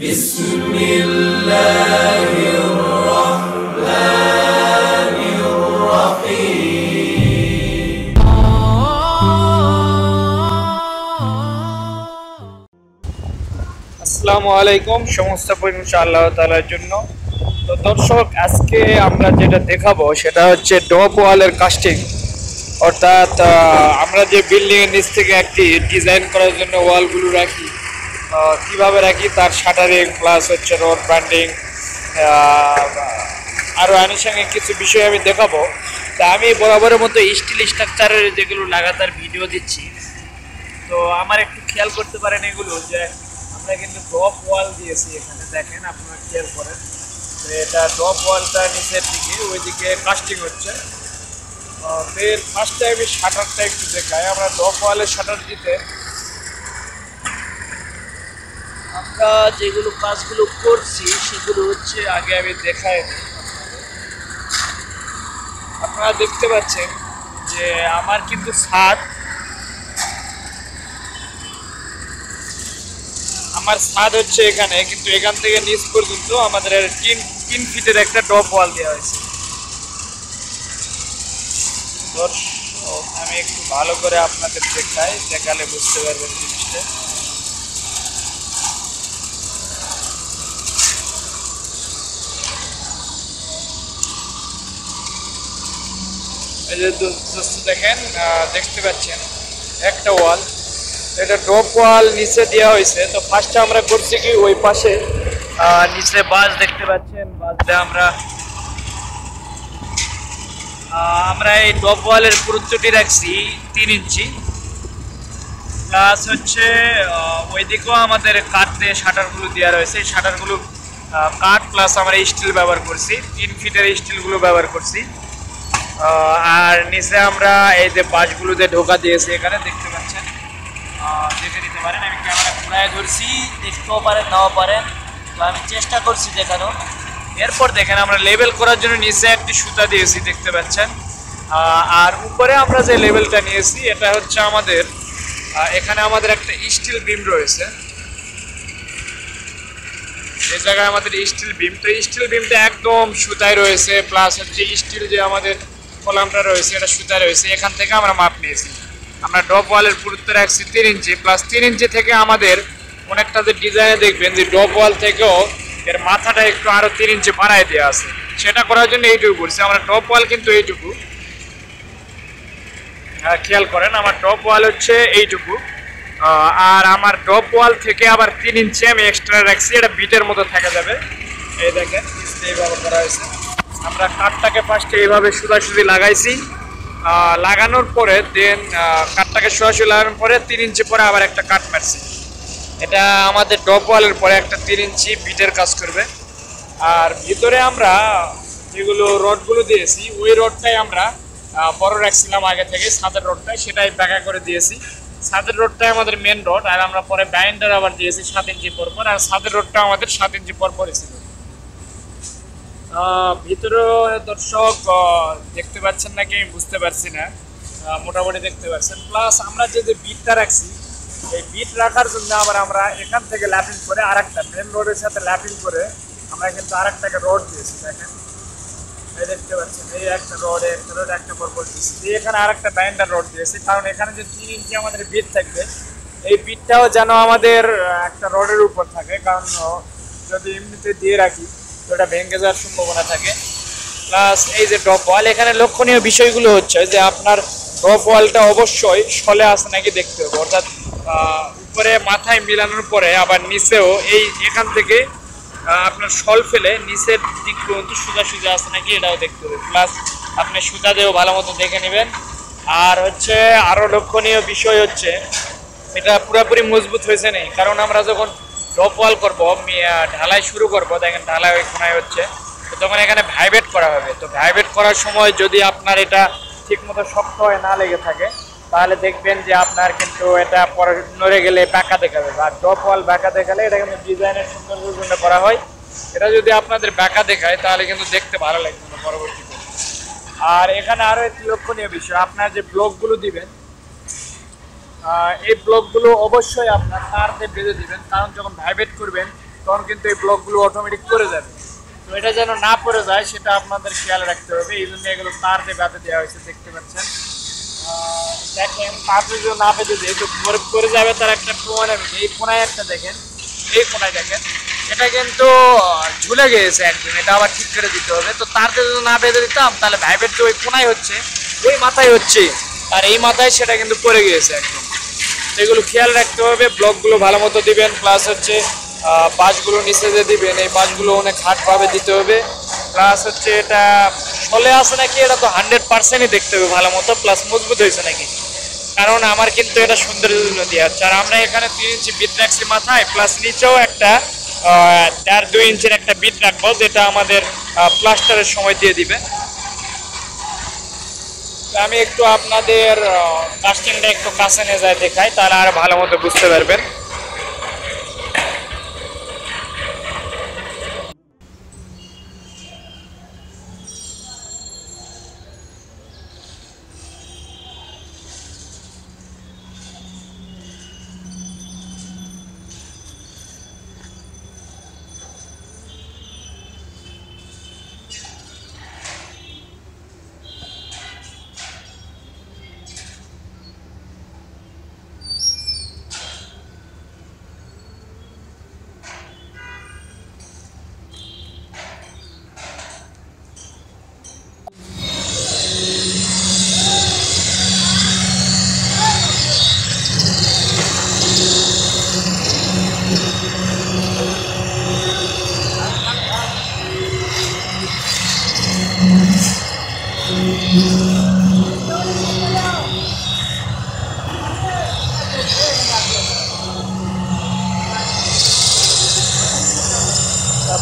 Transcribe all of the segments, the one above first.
بسم الله الرحمن الرحيم আসসালামু আলাইকুম সমস্ত প্রশংসা আল্লাহ তাআলার জন্য তো দর্শক আজকে আমরা যেটা দেখাবো সেটা হচ্ছে ডপ ওয়ালের কাস্টিং অর্থাৎ আহ, আমরা যে বিল্ডিং এর নিচ থেকে একটি ডিজাইন করার জন্য ওয়ালগুলো রাখি আহ, কীভাবে রাখি? তার শাটারিং প্লাস হচ্ছে রড ব্যান্ডিং আরও আনুষঙ্গিক কিছু বিষয় আমি দেখাবো। তা আমি বরাবরের মতো স্টিল স্ট্রাকচারের যেগুলো লাগাতার ভিডিও দিচ্ছি, তো আমার একটু খেয়াল করতে পারেন এগুলো যে আমরা কিন্তু ড্রপ ওয়াল দিয়েছি এখানে, দেখেন আপনারা খেয়াল করেন। তো এটা ড্রপ ওয়ালটা নিচের দিকে, ওইদিকে কাস্টিং হচ্ছে। এর ফার্স্টে আমি শাটারটা একটু দেখাই, আমরা ড্রপ ওয়ালের শাটার দিতে আমরা যেগুলো কাজগুলো করছি, সেগুলো হচ্ছে আগে আমি দেখাই আপনারা দেখতে পাচ্ছেন যে আমার কিন্তু ছাদ আমার ছাদ হচ্ছে এখানে, কিন্তু এখান থেকে নিচ পর্যন্ত আমাদের তিন তিন ফিটের একটা টপ ওয়াল দেওয়া হয়েছে। আমি একটু ভালো করে আপনাদের দেখাই, দেখালে বুঝতে পারবেন জিনিসটা। দেখেন দেখতে পাচ্ছেন, একটা ওয়াল, এটা ড্রপ ওয়াল নিচে দেওয়া হয়েছে। তো ফার্স্টে আমরা করছি কি ওই পাশে নিচে বাস দেখতে পাচ্ছেন, বাসটা আমরা আমরা এই ড্রপ ওয়ালের পুরুত্বটি রাখছি, তিন ইঞ্চি। প্লাস হচ্ছে ওইদিকেও আমাদের কাঠ দিয়ে শাটারগুলো দেওয়া রয়েছে। এই শাটারগুলো কাঠ প্লাস আমরা স্টিল ব্যবহার করছি। তিন ফিটের স্টিলগুলো ব্যবহার করছি। আর নিচে আমরা এই যে বাসগুলোতে ঢোকা দিয়েছি এখানে, দেখতে পাচ্ছেন। দেখে নিতে পারেন, আমি ক্যামেরা ঘুরায় ধরছি, দেখতেও পারেন, নাও পারেন। তো আমি চেষ্টা করছি দেখানো এরপর দেখেন, আমরা লেবেল করার জন্য নিচে একটি সুতা দিয়েছি, দেখতে পাচ্ছেন। আর উপরে আমরা যে লেবেলটা নিয়েছি, এটা হচ্ছে আমাদের এখানে আমাদের একটা স্টিল বিম রয়েছে। এই জায়গায় আমাদের স্টিল বিম তো স্টিল বিমটা একদম সুতায় রয়েছে প্লাস হচ্ছে স্টিল যে আমাদের কলামটা রয়েছে, এটা সুতায় রয়েছে, এখান থেকে আমরা মাপ নিয়েছি। আমরা ডপ ওয়ালের পুরুত্ব রাখছি তিন ইঞ্চি প্লাস তিন ইঞ্চি থেকে আমাদের অনেকটা যে ডিজাইনে দেখবেন যে ডপ ওয়াল থেকেও এর মাথাটা একটু আরও তিন ইঞ্চি বাড়ায় দেওয়া আছে। সেটা করার জন্য এইটুকু করছি। আমরা টপ ওয়াল কিন্তু এইটুকু। হ্যাঁ খেয়াল করেন, আমার টপ ওয়াল হচ্ছে এইটুকু। আর আমার টপ ওয়াল থেকে আবার তিন ইঞ্চি আমি এক্সট্রা রাখছি, এটা বিটের মতো থাকা যাবে। এই দেখেন এইভাবে করা হয়েছে। আমরা কাঠটাকে ফার্স্টে এইভাবে সোজাসুজি লাগাইছি। লাগানোর পরে দেন কাঠটাকে সোজাসুজি লাগানোর পরে তিন ইঞ্চি পরে আবার একটা কাঠ মারছি। এটা আমাদের ডপ ওয়ালের পরে একটা তিন ইঞ্চি বিটের কাজ করবে। আর ভিতরে আমরা যেগুলো রডগুলো দিয়েছি, ওই রডটাই আমরা বড় রাখছিলাম আগে থেকে সাদের রডটাই, সেটাই ব্যাকা করে দিয়েছি। সাদের রডটাই আমাদের মেন রোড আর আমরা পরে ব্যান্ডার আবার দিয়েছি সাত ইঞ্চি পর পর, আর ছাদের রোডটা আমাদের সাত ইঞ্চি পর পরই ছিল। ভিতরে দর্শক দেখতে পাচ্ছেন নাকি আমি বুঝতে পারছি না। মোটামুটি দেখতে পাচ্ছেন। প্লাস আমরা যে যে বিটটা রাখছি, এই বিট রাখার জন্য আবার আমরা এখান থেকে ল্যাপিং করে আর একটা মেন রোডের সাথে ল্যাপিং করে আমরা কিন্তু আর একটাকে রড দিয়েছি, দেখেন। এই দেখতে পাচ্ছেন, এই একটা রড একটা রড একটা পর পর দিয়েছি। দিয়ে এখানে আর একটা বাইন্ডার রড দিয়েছি, কারণ এখানে যে তিন ইঞ্চি আমাদের বিট থাকবে, এই বিটটাও যেন আমাদের একটা রডের উপর থাকে। কারণ যদি এমনিতে দিয়ে রাখি এটা ভেঙে যাওয়ার সম্ভাবনা থাকে। প্লাস এই যে ড্রপ ওয়াল এখানে লক্ষণীয় বিষয়গুলো হচ্ছে যে আপনার ড্রপ ওয়ালটা অবশ্যই সলে আসে নাকি দেখতে হবে। অর্থাৎ উপরে মাথায় মিলানোর পরে আবার নিচেও এই এখান থেকে আপনার সল ফেলে নিচের দিক পর্যন্ত সোজা সোজা আছে নাকি এটাও দেখতে হবে। প্লাস আপনি সুতা দিয়েও ভালো মতো দেখে নেবেন। আর হচ্ছে আরও লক্ষণীয় বিষয় হচ্ছে, এটা পুরোপুরি মজবুত হয়েছে নেই। কারণ আমরা যখন ড্রপ ওয়াল করব ঢালাই শুরু করব। দেখেন ঢালাই ওই কোনায় হচ্ছে। তো তখন এখানে ভাইব্রেট করা হবে। তো ভাইব্রেট করার সময় যদি আপনার এটা ঠিকমতো শক্ত হয়ে, না লেগে থাকে, তাহলে দেখবেন যে আপনার কিন্তু এটা পরে নড়ে গেলে বাঁকা দেখাবে। বা ড্রপ ওয়াল বাঁকা দেখালে এটা কিন্তু ডিজাইনের সৌন্দর্যের জন্য করা হয়। এটা যদি আপনাদের বাঁকা দেখায়, তাহলে কিন্তু দেখতে ভালো লাগবে পরবর্তীতে। আর এখানে আরও একটি লক্ষণীয় বিষয়, আপনার যে ব্লকগুলো দিবেন এই ব্লকগুলো অবশ্যই আপনার তার দিয়ে বেঁধে দিবেন? কারণ যখন ভাইব্রেট করবেন, তখন কিন্তু এই ব্লকগুলো অটোমেটিক পড়ে যাবে। তো এটা যেন না পড়ে যায়, সেটা আপনাদের খেয়াল রাখতে হবে। এই জন্য এগুলো তার দিয়ে বাঁধে দেওয়া হয়েছে দেখতে পাচ্ছেন। দেখেন তার যদি না বেঁধে দেয়, তো পরে পড়ে যাবে তার একটা হবে এই কোনায় একটা দেখেন, এই কোনায় দেখেন। এটা কিন্তু ঝুলে গিয়েছে একদম, এটা আবার ঠিক করে দিতে হবে। তো তার যদি না বেঁধে দিতাম, তাহলে ভাইবের যে ওই কোনায় হচ্ছে, ওই মাথায় হচ্ছে আর এই মাথায় সেটা কিন্তু পড়ে গিয়েছে একদম। তো এগুলো খেয়াল রাখতে হবে। ব্লকগুলো ভালো মতো দিবেন প্লাস হচ্ছে আহ, বাঁশগুলো নিচে যে দিবেন এই বাঁশগুলো অনেক হাটভাবে দিতে হবে। প্লাস হচ্ছে এটা সলে আছে নাকি এটা তো হান্ড্রেড পার্সেন্টই দেখতে হবে ভালো মতো প্লাস মজবুত হয়েছে নাকি। কারণ আমার কিন্তু এটা সৌন্দর্যের জন্য হচ্ছে। আর আমরা এখানে তিন ইঞ্চি বিট রাখছি মাথায় প্লাস নিচেও একটা দেড় দুই ইঞ্চির একটা বিট রাখব যেটা আমাদের প্লাস্টারের সময় দিয়ে দিবে। আমি একটু আপনাদের কাস্টিংটা একটু কাছে নিয়ে যায় দেখাই, তাহলে আর ভালো মতো বুঝতে পারবেন।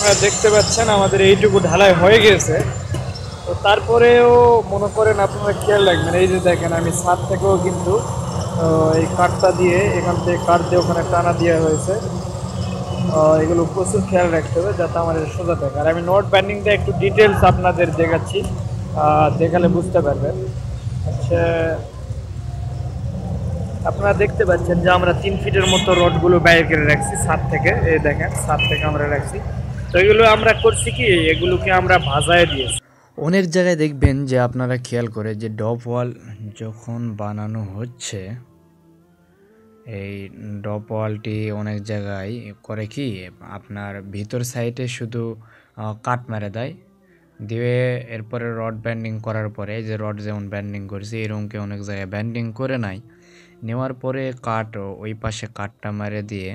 আপনারা দেখতে পাচ্ছেন আমাদের এইটুকু ঢালাই হয়ে গেছে। তো তারপরেও মনে করেন আপনারা খেয়াল রাখবেন, এই যে দেখেন আমি ছাদ থেকেও কিন্তু এই কাঠটা দিয়ে, এখান থেকে কাঠ দিয়ে ওখানে টানা দেওয়া হয়েছে। এগুলো প্রচুর খেয়াল রাখতে হবে যাতে আমাদের সোজা থাকে। আর আমি নোট ব্যান্ডিংটা একটু ডিটেলস আপনাদের দেখাচ্ছি দেখালে বুঝতে পারবেন। আচ্ছা আপনারা দেখতে পাচ্ছেন যে আমরা তিন ফিটের মতো রডগুলো বাইরে করে রাখছি ছাদ থেকে। এই দেখেন, ছাদ থেকে আমরা রাখছি। তো এগুলো আমরা করছি কি? এগুলোকে আমরা ভাজায় দিয়েছি। অনেক জায়গায় দেখবেন যে আপনারা খেয়াল করে যে ডপ ওয়াল যখন বানানো হচ্ছে, এই ডপ ওয়ালটি অনেক জায়গায় করে কি, আপনার ভিতর সাইডে শুধু কাট মেরে দেয়। দিয়ে এরপরে রড ব্যান্ডিং করার পরে যে রড যেমন ব্যান্ডিং করেছে এরকমকে অনেক জায়গায় ব্যান্ডিং করে নাই। নেওয়ার পরে কাঠ ওই পাশে কাঠটা মেরে দিয়ে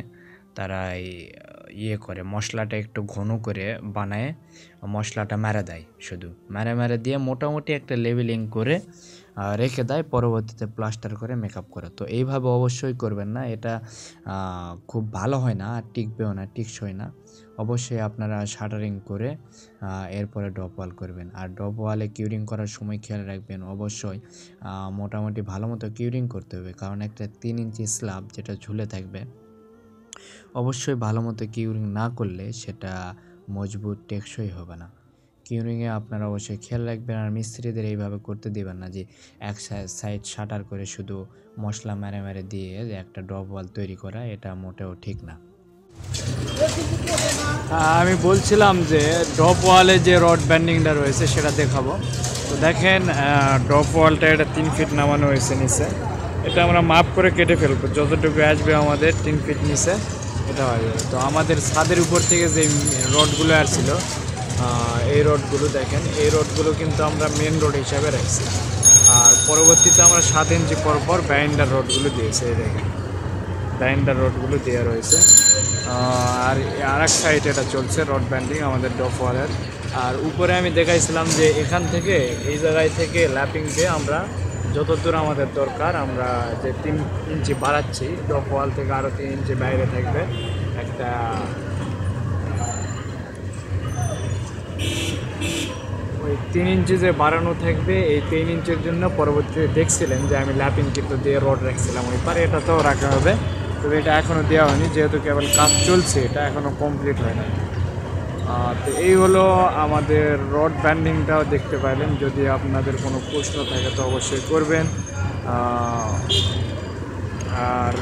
তারা এই ইয়ে করে, মশলাটা একটু ঘন করে বানায়, মশলাটা মেরে দেয় শুধু। মেরে মেরে দিয়ে মোটামুটি একটা লেভেলিং করে রেখে দেয়, পরবর্তীতে প্লাস্টার করে মেকআপ করে। তো এইভাবে অবশ্যই করবেন না, এটা খুব ভালো হয় না আর টিকবেও না টিকসই না। অবশ্যই আপনারা শাটারিং করে এরপরে ডপ ওয়াল করবেন। আর ডপ ওয়ালে কিউরিং করার সময় খেয়াল রাখবেন অবশ্যই মোটামুটি ভালো মতো কিউরিং করতে হবে। কারণ একটা তিন ইঞ্চি স্ল্যাব যেটা ঝুলে থাকবে অবশ্যই ভালো মতো কিউরিং না করলে সেটা মজবুত টেকসই হবে না। কিউরিংয়ে আপনারা অবশ্যই খেয়াল রাখবেন আর মিস্ত্রিদের এইভাবে করতে দেবেন না যে এক সাইড শাটার করে শুধু মশলা মেরে মেরে দিয়ে একটা ডব ওয়াল তৈরি করা, এটা মোটেও ঠিক না। আমি বলছিলাম যে ড্রপ ওয়ালে যে রড ব্যান্ডিংটা রয়েছে সেটা দেখাবো। তো দেখেন ড্রপ ওয়ালটা এটা তিন ফিট নামানো হয়েছে নিচে। এটা আমরা মাপ করে কেটে ফেলব। যতটুকু আসবে আমাদের তিন ফিট নিচে। এটা হয়ে। যাবে তো আমাদের ছাদের উপর থেকে যে রডগুলো আসছিল এই রডগুলো দেখেন। এই রডগুলো কিন্তু আমরা মেন রোড হিসাবে রাখছি। আর পরবর্তীতে আমরা সাত ইঞ্চি পর পর বাইন্ডার রডগুলো দিয়েছি, এই দেখেন। ডাইন্ডার রডগুলো দেওয়া রয়েছে। আর আর এক সাইড এটা চলছে রড ব্যান্ডিং আমাদের ডপ ওয়ালের আর উপরে আমি দেখাইছিলাম যে এখান থেকে, এই জায়গায় থেকে ল্যাপিং আমরা যত দূর আমাদের দরকার, আমরা যে তিন ইঞ্চি বাড়াচ্ছি ডপ ওয়াল থেকে আরও তিন ইঞ্চি বাইরে থাকবে, একটা ওই তিন ইঞ্চি যে বাড়ানো থাকবে, এই তিন ইঞ্চির জন্য পরবর্তীতে দেখছিলেন যে আমি ল্যাপিং কিন্তু দিয়ে রড রাখছিলাম ওই পারে এটা তো রাখা হবে। তবে এটা এখনও দেওয়া হয়নি, যেহেতু কেবল কাজ চলছে, এটা এখনও কমপ্লিট হয় না তো এই হলো আমাদের রড ব্যান্ডিংটাও দেখতে পাইলেন। যদি আপনাদের কোনো প্রশ্ন থাকে তো অবশ্যই করবেন। আর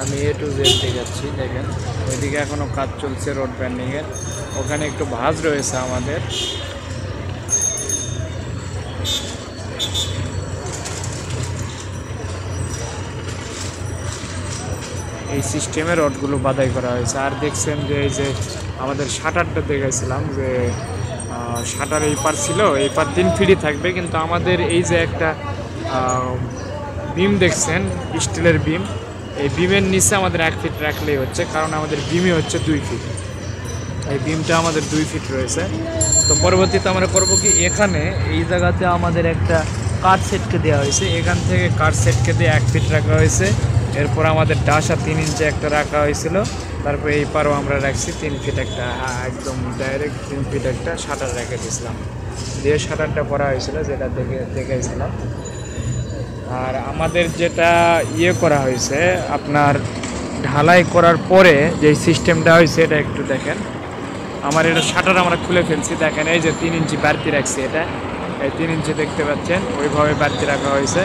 আমি এ টু জেড দেখাচ্ছি দেখেন। ওইদিকে এখনও কাজ চলছে রড ব্যান্ডিংয়ের। ওখানে একটু ভাজ রয়েছে আমাদের। এই সিস্টেমে রডগুলো বাদাই করা হয়েছে। আর দেখছেন যে এই যে আমাদের শাটারটা দেখেছিলাম যে শাটার এই পার ছিল, এই পার তিন ফিটই থাকবে, কিন্তু আমাদের এই যে একটা বিম দেখছেন, স্টিলের বিম, এই বিমের নিচে আমাদের এক ফিট রাখলেই হচ্ছে, কারণ আমাদের বিমই হচ্ছে দুই ফিট। এই বিমটা আমাদের দুই ফিট রয়েছে। তো পরবর্তীতে আমরা করব কি, এখানে এই জায়গাতে আমাদের একটা কাঠ সেটকে দেওয়া হয়েছে। এখান থেকে কাঠ সেটকে দিয়ে এক ফিট রাখা হয়েছে। এরপর আমাদের ডাসা তিন ইঞ্চি একটা রাখা হয়েছিল। তারপরে এই পারও আমরা রাখছি তিন ফিট একটা হ্যাঁ, একদম ডাইরেক্ট তিন ফিট একটা শাটার রেখে দিয়েছিলাম। দিয়ে শাটারটা করা হয়েছিল যেটা দেখে দেখেছিলাম। আর আমাদের যেটা ইয়ে করা হয়েছে আপনার ঢালাই করার পরে যে সিস্টেমটা হয়েছে এটা একটু দেখেন। আমার এটা শাটার আমরা খুলে ফেলছি দেখেন এই যে তিন ইঞ্চি বাড়তি রাখছি এটা। এই তিন ইঞ্চি দেখতে পাচ্ছেন ওইভাবে বাড়তি রাখা হয়েছে।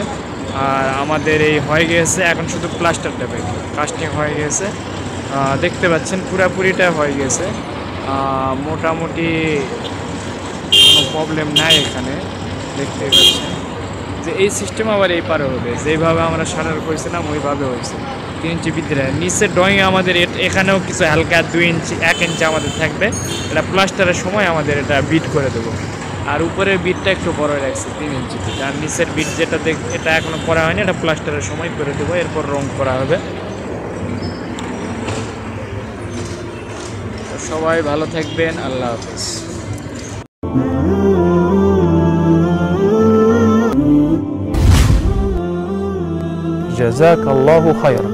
আর আমাদের এই হয়ে গিয়েছে এখন শুধু প্লাস্টারটা বাকি কাস্টিং হয়ে গেছে। দেখতে পাচ্ছেন, পুরাপুরিটা হয়ে গেছে। মোটামুটি কোনো প্রবলেম নাই এখানে। দেখতে পাচ্ছেন। যে এই সিস্টেম আবার এই পারে হবে। যেভাবে আমরা সারার করেছিলাম, ওইভাবে হয়েছে। তিন ইঞ্চি বৃদ্ধি। নিচের ড্রয়িং আমাদের এখানেও কিছু হালকা দুই ইঞ্চি এক ইঞ্চি আমাদের থাকবে। এটা প্লাস্টারের সময় আমাদের এটা বিট করে দেবো। আর উপরের বিটটা একটু বড় রাখছি তিন ইঞ্চি বিট আর নিচের বিট যেটা দেখ এটা এখনো করা হয়নি এটা প্লাস্টারের সময় করে দেবো এরপর রং করা হবে তো সবাই ভালো থাকবেন আল্লাহ হাফিজ جزاك الله خيرا